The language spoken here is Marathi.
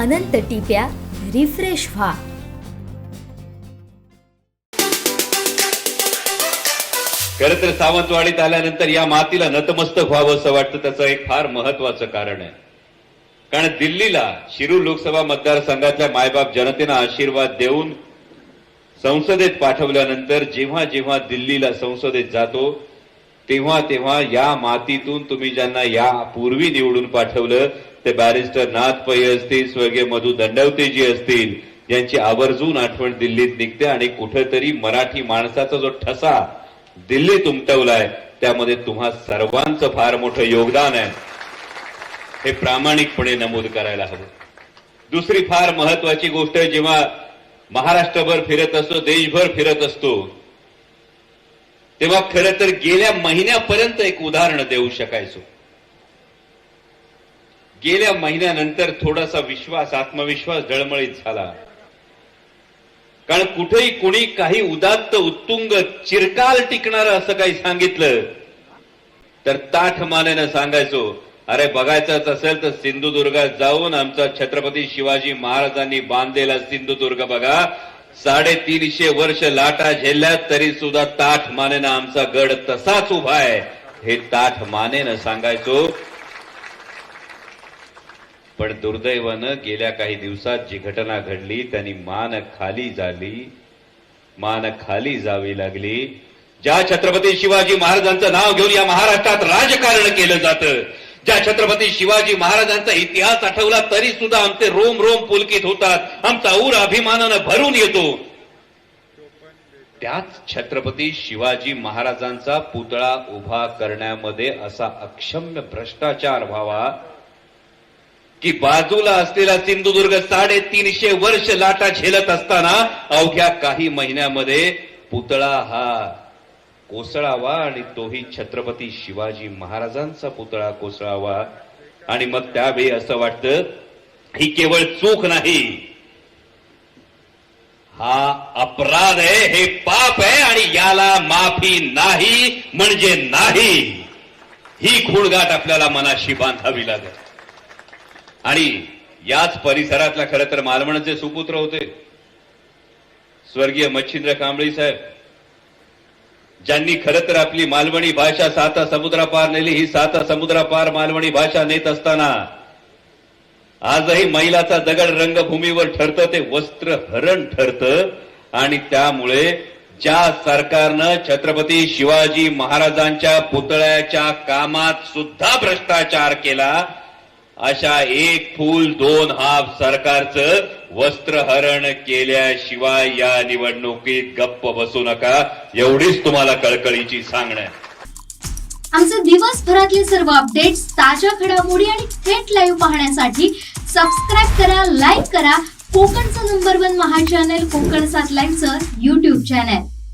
अनंत टिप्या रिफ्रेश व्हा. खर तर सावंतवाडीत आल्यानंतर या मातीला नतमस्तक व्हावं असं वाटतं त्याचं एक फार महत्वाचं कारण आहे. कारण दिल्लीला शिरूर लोकसभा मतदारसंघातल्या मायबाप जनतेनं आशीर्वाद देऊन संसदेत पाठवल्यानंतर जेव्हा जेव्हा दिल्लीला संसदेत जातो तेव्हा तेव्हा या मातीतून तुम्ही ज्यांना या पूर्वी निवडून पाठवलं ते बॅरिस्टर नाथ पै असतील स्वर्गीय मधु दंडवतेजी असतील यांची आवर्जून आठवण दिल्लीत निघते आणि कुठेतरी मराठी माणसाचा जो ठसा दिल्लीत उमटवलाय त्यामध्ये तुम्हा सर्वांचं फार मोठं योगदान आहे. हे प्रामाणिकपणे नमूद करायला हवं. दुसरी फार महत्वाची गोष्ट जेव्हा महाराष्ट्रभर फिरत असतो देशभर फिरत असतो तेव्हा खरं तर गेल्या महिन्यापर्यंत एक उदाहरण देऊ शकायचो. गेल्या महिन्यानंतर थोडासा विश्वास आत्मविश्वास झळमळीत झाला. कारण कुठेही कुणी काही उदात्त उत्तुंग चिरकाल टिकणार असं काही सांगितलं तर ताठ मानेनं सांगायचो अरे बघायचंच असेल तर सिंधुदुर्गात जाऊन आमचा छत्रपती शिवाजी महाराजांनी बांधलेला सिंधुदुर्ग बघा साडेतीनशे वर्ष लाटा झेलल्यात तरी सुद्धा ताठ मानेनं आमचा गड तसाच उभा आहे. हे ताठ मानेनं सांगायचो. पण दुर्दैवानं गेल्या काही दिवसात जी घटना घडली त्यांनी मान खाली झाली. मान खाली जावी लागली. ज्या छत्रपती शिवाजी महाराजांचं नाव घेऊन या महाराष्ट्रात राजकारण केलं जातं ज्या छत्रपती शिवाजी महाराजांचा इतिहास आठवला तरी सुद्धा आमचे रोम रोम पुलकित होतात. आमचा ऊर अभिमानानं भरून येतो. त्याच छत्रपती शिवाजी महाराजांचा पुतळा उभा करण्यामध्ये असा अक्षम्य भ्रष्टाचार व्हावा की बाजूला असलेला सिंधुदुर्ग साडेतीनशे वर्ष लाटा झेलत असताना अवघ्या काही महिन्यामध्ये पुतळा हा कोसळावा आणि तोही छत्रपती शिवाजी महाराजांचा पुतळा कोसळावा. आणि मग त्यावेळी असं वाटतं ही केवळ चूक नाही. हा अपराध आहे हे पाप आहे आणि याला माफी नाही म्हणजे नाही. ही खूणगाठ आपल्याला मनाशी बांधावी लागेल. आणि याच परिसरातला खरं तर मालवणचे सुपुत्र होते. स्वर्गीय मच्छिंद्र कांबळी साहेब ज्यांनी खरं तर आपली मालवणी भाषा साता समुद्रापार नेली ही साता समुद्रापार मालवणी भाषा नेत असताना आजही मैलाचा दगड रंगभूमीवर ठरतं ते वस्त्र हरण ठरतं. आणि त्यामुळे ज्या सरकारनं छत्रपती शिवाजी महाराजांच्या पुतळ्याच्या कामात सुद्धा भ्रष्टाचार केला अशा एक फूल दोन हाफ सरकारचं वस्त्रहरण केल्याशिवाय या निवडणुकीत गप्प बसू नका. एवढीच तुम्हाला कळकळीची सांगणं आमचे दिवसभरातले सर्व अपडेट्स ताज्या घडामोडी आणि थेट लाईव्ह पाहण्यासाठी सबस्क्राईब करा लाईक करा. कोकणचं नंबर वन महा चॅनल कोकण सात लाईव्हचं युट्यूब चॅनल